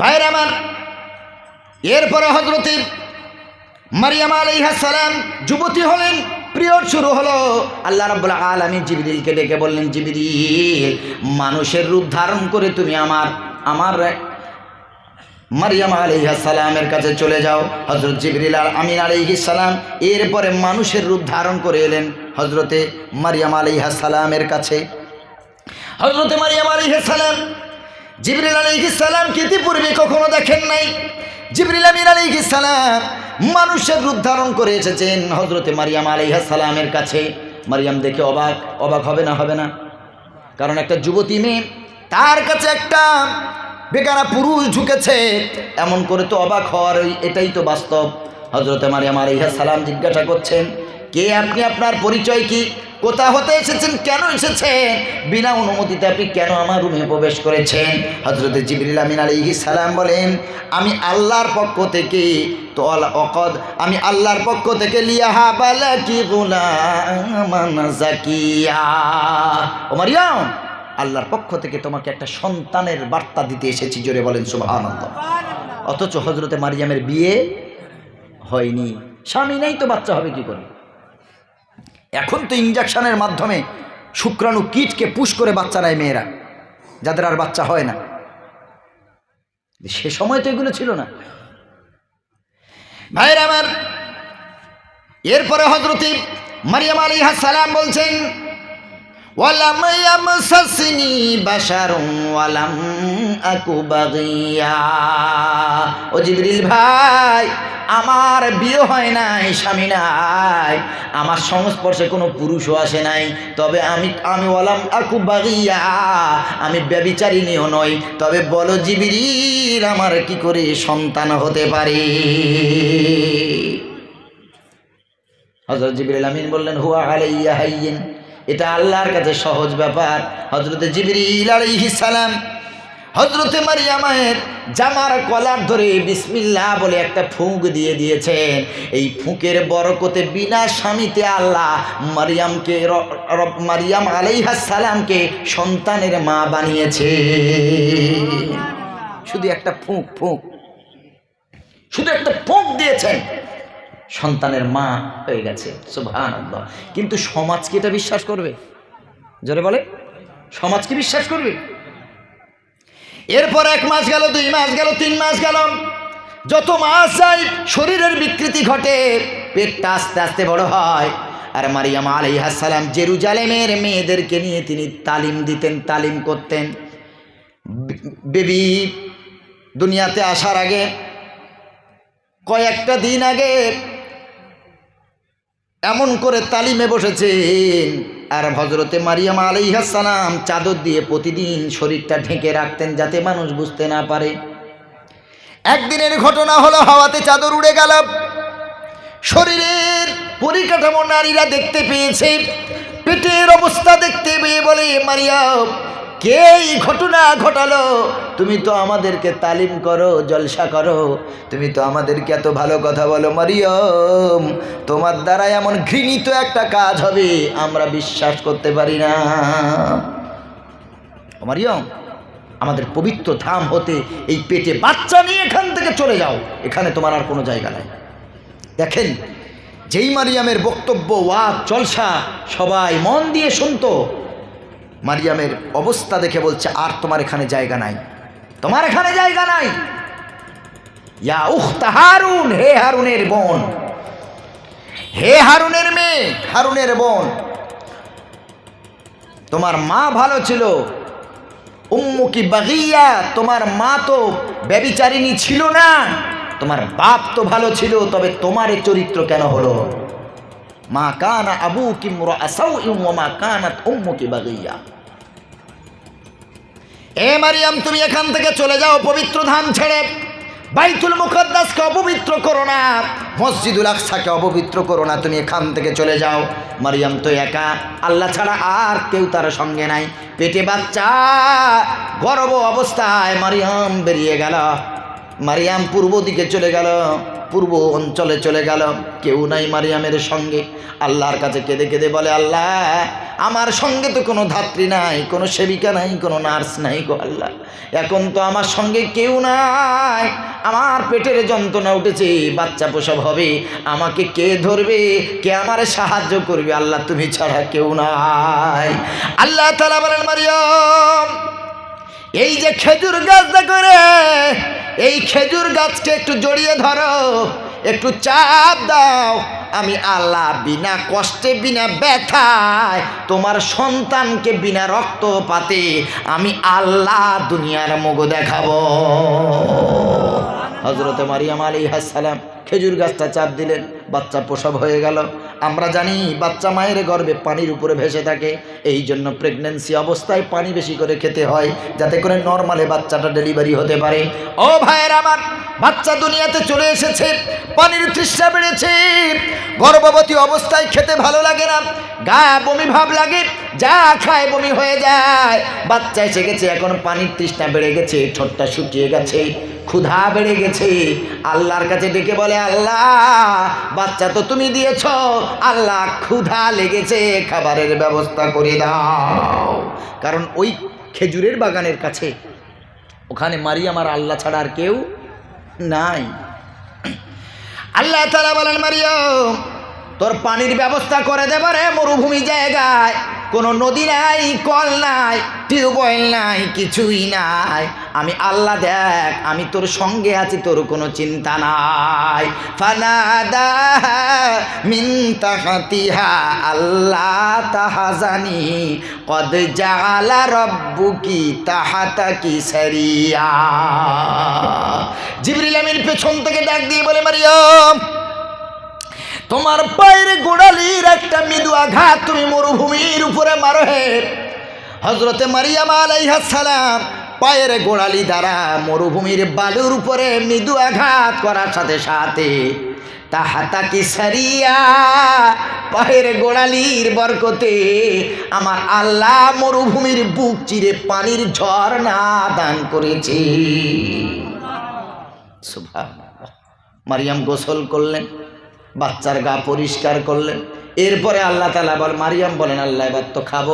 ভাইয়ের আমার, এরপরে হজরতে মারিয়াম সালাম যুবতী হলেন, পিরিয়ড শুরু হলো। আল্লাহ রাব্বুল আলামিন জিবরিলকে ডেকে বললেন, জিবরিল, মানুষের রূপ ধারণ করে তুমি আমার আমার মারিয়াম সালামের কাছে চলে যাও। হজরত জিবরিল আর আমিন সালাম এরপরে মানুষের রূপ ধারণ করে এলেন হজরতে মারিয়াম সালামের কাছে। হজরতে মারিয়াম সালাম জিবরিল আলাইহিস সালাম ইতিপূর্বে কখনো দেখেন নাই? জিবরিল আমিন আলাইহিস সালাম মানুষের রূপ ধারণ করে এসেছেন হজরতে মারিয়াম সালামের কাছে। মারিয়াম দেখে অবাক অবাক হবে না হবে না? কারণ একটা যুবতী মেয়ে, তার কাছে একটা বেকারা পুরুষ ঢুকেছে। এমন করে তো অবাক হওয়ার ওই, এটাই তো বাস্তব। হজরতে মারিয়াম সালাম জিজ্ঞাসা করছেন, কে আপনি? আপনার পরিচয় কি? কোথা হতে এসেছেন? কেন এসেছেন? বিনা অনুমতিতে আপনি কেন আমার রুমে প্রবেশ করেছেন? হজরত জিবরিল আমিন আলাইহিস সালাম বলেন, আমি আল্লাহর পক্ষ থেকে তো অকদ আমি আল্লাহর পক্ষ থেকে লিয়াহা জাকিয়া। ও মারিয়াম, আল্লাহর পক্ষ থেকে তোমাকে একটা সন্তানের বার্তা দিতে এসেছি, জোরে বলেন সুবহানাল্লাহ। অথচ হজরতে মারিয়ামের বিয়ে হয়নি। স্বামী নেই তো বাচ্চা হবে কি করে? এখন তো ইঞ্জেকশনের মাধ্যমে শুক্রাণু কিটকে পুশ করে বাচ্চা নেয় মেয়েরা, যাদের আর বাচ্চা হয় না। সে সময় তো এগুলো ছিল না। ভাইয়ের আমার, এরপরে হজরতি মারিয়াম আলী সালাম বলছেন ওয়ালাম ইয়াম ইয়ামসাসনি বাশারুন ওয়ালাম আকু বাগিয়া। ও জিবরিল ভাই, আমার বিয়ে হয় নাই, স্বামী নাই, আমার সংস্পর্শে কোনো পুরুষও আসে নাই, তবে আমি আমি ওয়ালাম আকু বাগিয়া, আমি ব্যবিচারিণীও নই, তবে বলো জিবরিল, আমার কি করে সন্তান হতে পারে? হজরত জিবরিল আমিন বললেন, হুয়া আলাইয়া হাইয়িন এটা আল্লাহর কাছে সহজ ব্যাপার। হজরতে জিবরিল আলাইহিস সালাম হজরতে মারিয়ামায়ের জামার কলার ধরে বিসমিল্লাহ বলে একটা ফুঁক দিয়ে দিয়েছেন। এই ফুঁকের বরকতে বিনা স্বামীতে আল্লাহ মারিয়ামকে মারিয়াম আলাইহাস সালামকে সন্তানের মা বানিয়েছে। শুধু একটা ফুঁক ফুঁক। শুধু একটা ফুঁক দিয়েছেন। সন্তানের মা হয়ে গেছে সুভান কিন্তু সমাজ কি এটা বিশ্বাস করবে? জোরে বলে সমাজ কি বিশ্বাস করবে? এরপর এক মাস গেল, দুই মাস গেল, তিন মাস গেল। যত মাস যায়, শরীরের বিকৃতি ঘটে, পেটটা আস্তে আস্তে বড় হয়। আর মারিয়াম আলাইহাস সালাম জেরুজালেমের মেয়েদেরকে নিয়ে তিনি তালিম দিতেন, তালিম করতেন। বেবি দুনিয়াতে আসার আগে, কয়েকটা দিন আগে এমন করে তালিমে বসেছেন। আর হজরতে মারিয়াম আলাইহাসালাম চাদর দিয়ে প্রতিদিন শরীরটা ঢেকে রাখতেন যাতে মানুষ বুঝতে না পারে। একদিনের ঘটনা হলো, হাওয়াতে চাদর উড়ে গেল। শরীরের পরিকাঠামো নারীরা দেখতে পেয়েছে। পেটের অবস্থা দেখতে পেয়ে বলে, মারিয়াম কে এই ঘটনা ঘটালো? তুমি তো আমাদেরকে তালিম করো, জলসা করো। তুমি তো আমাদেরকে এত ভালো কথা বলো, মারিয়ম। তোমার দ্বারা এমন ঘৃণিত একটা কাজ হবে, আমরা বিশ্বাস করতে পারি না। মারিয়ম, আমাদের পবিত্র ধাম হতে এই পেটে বাচ্চা নিয়ে এখান থেকে চলে যাও। এখানে তোমার আর কোনো জায়গা নাই। দেখেন, যেই মারিয়ামের বক্তব্য ওয়াক জলসা সবাই মন দিয়ে শুনতো। মারিয়ামের অবস্থা দেখে বলছে, আর তোমার এখানে জায়গা নাই। তোমার এখানে জায়গা নাই? ইয়া উখতা হারুন, হে হারুনের বোন। হে হারুনের মেয়ে, হারুনের বোন। তোমার মা ভালো ছিল। উম্মুকি বাগিয়া, তোমার মা তো ব্যবিচারিণী ছিল না। তোমার বাপ তো ভালো ছিল, তবে তোমার চরিত্র কেন হলো? মা কানা আবু কিমরা আসাউ মা কানাত উম্মুকি বাগিয়া। এ মারিয়াম, তুমি এখান থেকে চলে যাও পবিত্র ধাম ছেড়ে। বাইতুল মুকদ্দাসকে অপবিত্র করো না। মসজিদুল আকসাকে অপবিত্র করো না। তুমি এখান থেকে চলে যাও। মারিয়াম তো একা। আল্লাহ ছাড়া আর কেউ তার সঙ্গে নাই। পেটে বাচ্চা, গর্ব অবস্থায় মারিয়াম বেরিয়ে গেল। মারিয়াম পূর্ব দিকে চলে গেল। পূর্ব অঞ্চলে চলে গেল। কেউ নাই মারিয়ামের সঙ্গে। আল্লাহর কাছে কেঁদে কেঁদে বলে, আল্লাহ, আমার সঙ্গে তো কোনো ধাত্রী নাই, কোনো সেবিকা নাই, কোনো নার্স নাই গো আল্লাহ। এখন তো আমার সঙ্গে কেউ নাই। আমার পেটের যন্ত্রণা উঠেছে, বাচ্চা প্রসব হবে, আমাকে কে ধরবে, কে আমার সাহায্য করবে? আল্লাহ, তুমি ছাড়া কেউ নাই। আল্লাহ তালা বলেন, মারিয়াম, এই যে খেজুর গাছটা করে এই খেজুর গাছকে একটু জড়িয়ে ধরো, একটু চাপ দাও। আমি আল্লাহ বিনা কষ্টে, বিনা ব্যথায় তোমার সন্তানকে বিনা রক্তপাতে আমি আল্লাহ দুনিয়ার মুখ দেখাবো। হজরত মারিয়াম আলী হাসালাম খেজুর গাছটা চাপ দিলেন। বাচ্চা প্রসব হয়ে গেল। আমরা জানি বাচ্চা মায়ের গর্ভে পানির উপরে ভেসে থাকে। এই জন্য প্রেগনেন্সি অবস্থায় পানি বেশি করে খেতে হয়, যাতে করে নর্মালে বাচ্চাটা ডেলিভারি হতে পারে। ও ভাইয়ের আমার, বাচ্চা দুনিয়াতে চলে এসেছে, পানির তৃষ্ণা বেড়েছে। গর্ভবতী অবস্থায় খেতে ভালো লাগে না, গা বমি ভাব লাগে, যা খায় বমি হয়ে যায়। বাচ্চা এসে গেছে, এখন পানির তৃষ্ণা বেড়ে গেছে, ঠোঁটটা শুকিয়ে গেছে, ক্ষুধা বেড়ে গেছে। আল্লাহর কাছে ডেকে বলে, আল্লাহ বাচ্চা তো তুমি দিয়েছ। আল্লাহ ক্ষুধা লেগেছে, খাবারের ব্যবস্থা করে দাও। কারণ ওই খেজুরের বাগানের কাছে, ওখানে মারিয়াম আর আল্লাহ ছাড়া আর কেউ নাই। আল্লাহ তালা বলেন, মারিয়াম, তোর পানির ব্যবস্থা করে দেব রে, মরুভূমি জায়গায়। কোনো নদী নাই, কল নাই, টিউবওয়েল নাই, কিছুই নাই। আমি আল্লাহ দেখ, আমি তোর সঙ্গে আছি, তোর কোনো চিন্তা নাই। ফানাদা মিন তাহাতিহা, আল্লাহ তাহাজানি কদ জালা রব্বুকি তাহাতাকি সারিয়া। জিবরিল আমিন পেছন থেকে ডাক দিয়ে বলে, মারিয়াম, তোমার পায়ের গোড়ালির একটা মৃদু আঘাত তুমি মরুভূমির উপরে মারো হে। হজরতে মারিয়াম আলাইহাসালাম পায়ের গোড়ালি দ্বারা মরুভূমির বালুর উপরে মৃদু আঘাত করার সাথে সাথে তাহাতা কি সারিয়া পায়ের গোড়ালির বরকতে আমার আল্লাহ মরুভূমির বুক চিরে পানির ঝর্ণা দান করেছে। মারিয়াম গোসল করলেন, বাচ্চার গা পরিষ্কার করলেন। এরপরে আল্লাহ তালা বল মারিয়াম বলেন, আল্লাহ, এবার তো খাব।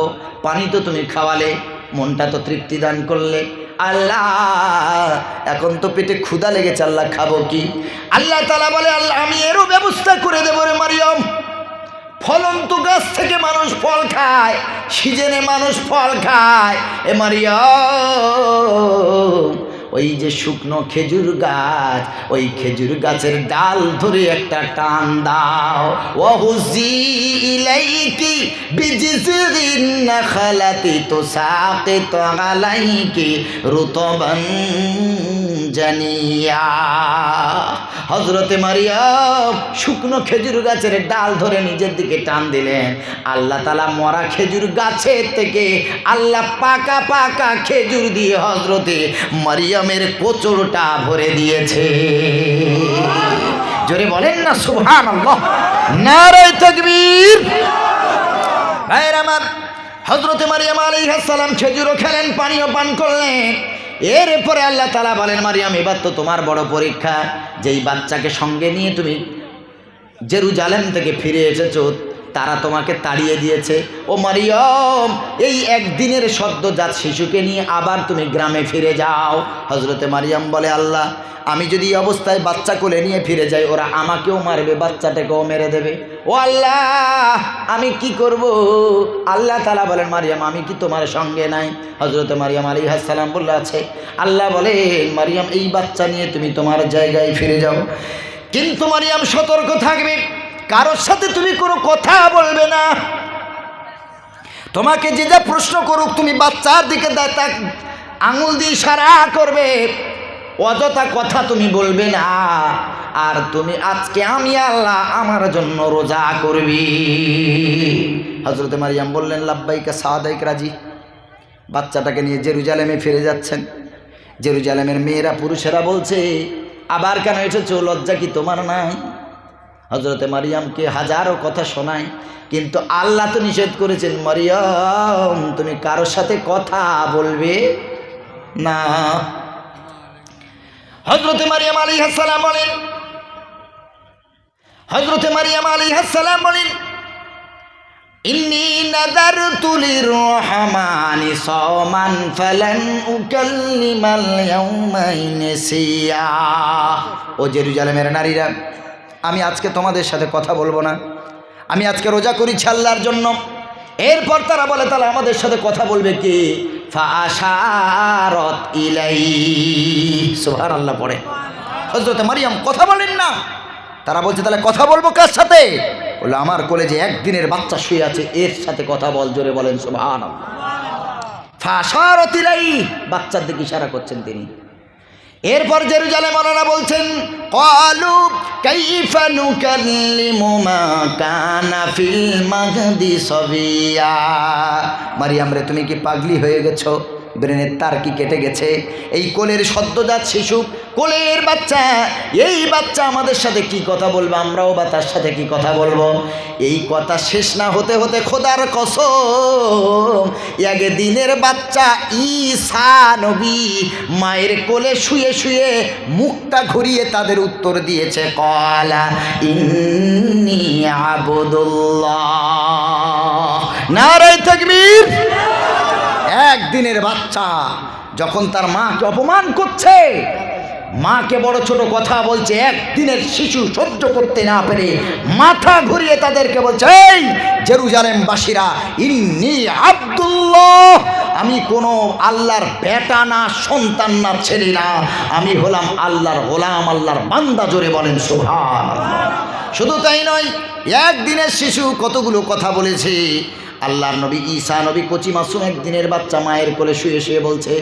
পানি তো তুমি খাওয়ালে, মনটা তো তৃপ্তি দান করলে। আল্লাহ, এখন তো পেটে ক্ষুদা লেগেছে, আল্লাহ খাব কি? আল্লাহ তালা বলে, আল্লাহ, আমি এরও ব্যবস্থা করে দেবো রে মারিয়ম। ফলন্ত গাছ থেকে মানুষ ফল খায়, সিজনে মানুষ ফল খায়। এ মারিয়াম ওই যে শুকনো খেজুর গাছ, ওই খেজুর গাছের ডাল ধরে একটা টান দাও। ওহুজি ইলাইকি তো সাথে তুসাকিত আলাইকি রুতবান। জানিয়া। হজরতে মারিয়াম শুকনো খেজুর গাছের ডাল ধরে নিজের দিকে টান দিলেন। আল্লাহ তালা মরা খেজুর গাছের থেকে আল্লাহ পাকা পাকা খেজুর দিয়ে হজরতে মারিয়ামের কোচরটা ভরে দিয়েছে। জোরে বলেন না সুহান আমার হজরতে মারিয়াম আলাইহিস সালাম খেজুরও খেলেন, পানিও পান করলেন। এরপরে আল্লাহ তালা বলেন, মারিয়াম, এবার তো তোমার বড় পরীক্ষা। যেই বাচ্চাকে সঙ্গে নিয়ে তুমি জেরুজালেম থেকে ফিরে এসেছ তারা তোমাকে তাড়িয়ে দিয়েছে। ও মারিয়ম, এই একদিনের সদ্যজাত শিশুকে নিয়ে আবার তুমি গ্রামে ফিরে যাও। হজরতে মারিয়াম বলে, আল্লাহ, আমি যদি এই অবস্থায় বাচ্চা কোলে নিয়ে ফিরে যাই, ওরা আমাকেও মারবে, বাচ্চাটাকেও মেরে দেবে। ও আল্লাহ, আমি কি করব? আল্লাহ তালা বলেন, মারিয়াম, আমি কি তোমার সঙ্গে নাই? হজরত মারিয়াম আলী হাসালাম বললে, আছে। আল্লাহ বলে মারিয়াম, এই বাচ্চা নিয়ে তুমি তোমার জায়গায় ফিরে যাও। কিন্তু মারিয়াম সতর্ক থাকবে। কারোর সাথে তুমি কোনো কথা বলবে না। তোমাকে যে যা প্রশ্ন করুক, তুমি বাচ্চার দিকে তাক- আঙুল দিয়ে সারা করবে। অযথা কথা তুমি বলবে না। আর তুমি আজকে আমি আল্লাহ আমার জন্য রোজা করবি। হজরত মারিয়াম বললেন, লাব্বাইকা সাদাইক রাজি। বাচ্চাটাকে নিয়ে জেরুজালেমে ফিরে যাচ্ছেন। জেরুজালেমের মেয়েরা পুরুষেরা বলছে, আবার কেন এসেছ? লজ্জা কি তোমার নাই? হজরতে মারিয়ামকে হাজারো কথা শোনায়, কিন্তু আল্লাহ তো নিষেধ করেছেন, মারিয়াম, তুমি কারোর সাথে কথা বলবে না। হজরতে মারিয়াম আলী হাসালাম বলেন হজরতে মারিয়াম আলী হাসালাম বলেন, ইন্নি সমান ফালান ও জেরুজালেমের নারীরা আমি আজকে তোমাদের সাথে কথা বলব না। আমি আজকে রোজা করি ছাল্লার জন্য। এরপর তারা বলে, তাহলে আমাদের সাথে কথা বলবে কি? ইলাই। সুবহান আল্লাহ পড়ে। হজরত মারিয়াম, কথা বলেন না। তারা বলছে, তাহলে কথা বলব কার সাথে? বলল, আমার কলেজে একদিনের বাচ্চা শুয়ে আছে, এর সাথে কথা বল, জোরে বলেন সুবহান ফাশারত ইলাই। বাচ্চার দিকে ইশারা করছেন তিনি। এরপর জেরুজালে ওনারা বলছেন, কলু কৈফানু নুকাল্লিমু মা কানা ফিল মাহদি সবিয়া। মারিয়াম রে, তুমি কি পাগলি হয়ে গেছো? ব্রেনের তার কি কেটে গেছে? এই কোলের সদ্যজাত শিশু, কোলের বাচ্চা, এই বাচ্চা আমাদের সাথে কি কথা বলব? আমরাও বা তার সাথে কি কথা বলব? এই কথা শেষ না হতে হতে খোদার কসম আগে দিনের বাচ্চা ঈসা নবী মায়ের কোলে শুয়ে শুয়ে মুখটা ঘুরিয়ে তাদের উত্তর দিয়েছে, কলা ইন্নি আবুদুল্লাহ। নারাই তাকবীর। একদিনের বাচ্চা যখন তার মাকে অপমান করছে, মাকে বড় ছোট কথা বলছে, একদিনের শিশু সহ্য করতে না পেরে মাথা ঘুরিয়ে তাদেরকে বলছে, এই জেরুজালেমবাসীরা, ইন্নি আব্দুল্লাহ, আমি কোনো আল্লাহর বেটা না, সন্তান না, ছেলে না, আমি হলাম আল্লাহর গোলাম, আল্লাহর বান্দা জোরে বলেন সোহান শুধু তাই নয়, একদিনের শিশু কতগুলো কথা বলেছে আল্লাহর নবী ঈসা, নবী কচি মাসুম একদিনের বাচ্চা মায়ের কোলে শুয়ে শুয়ে বলছে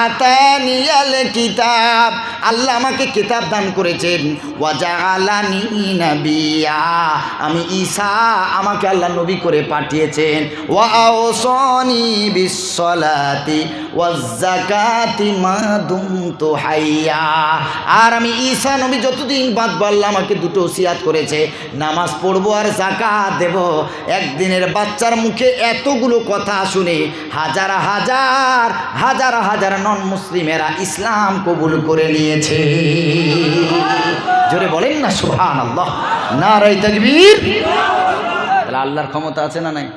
আতানিয়াল কিতাব। আল্লাহ আমাকে কিতাব দান করেছেন ওয়াজালানি নাবিয়া। আমি ঈসা আমাকে আল্লাহ নবী করে পাঠিয়েছেন, ওয়া আওসানি বিসসালাতি। ওয়াজ-যাকাতি মা দুমতু হাইয়া। আর আমি ঈসা নবী যতদিন বাঁচব আল্লাহ আমাকে দুটো ওসিয়াত করেছে, নামাজ পড়ব আর জাকাত দেব। একদিনের বাচ্চার মুখে এতগুলো কথা শুনে হাজার হাজার হাজার হাজার নন মুসলিমেরা ইসলাম কবুল করে নিয়েছে। জোরে বলেন না সুহান আল্লাহ নারাই তাকবীর। তাহলে আল্লাহর ক্ষমতা আছে না নাই?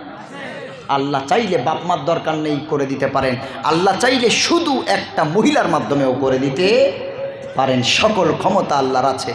আল্লাহ চাইলে বাপ মার দরকার নেই করে দিতে পারেন। আল্লাহ চাইলে শুধু একটা মহিলার মাধ্যমেও করে দিতে পারেন। সকল ক্ষমতা আল্লাহর আছে।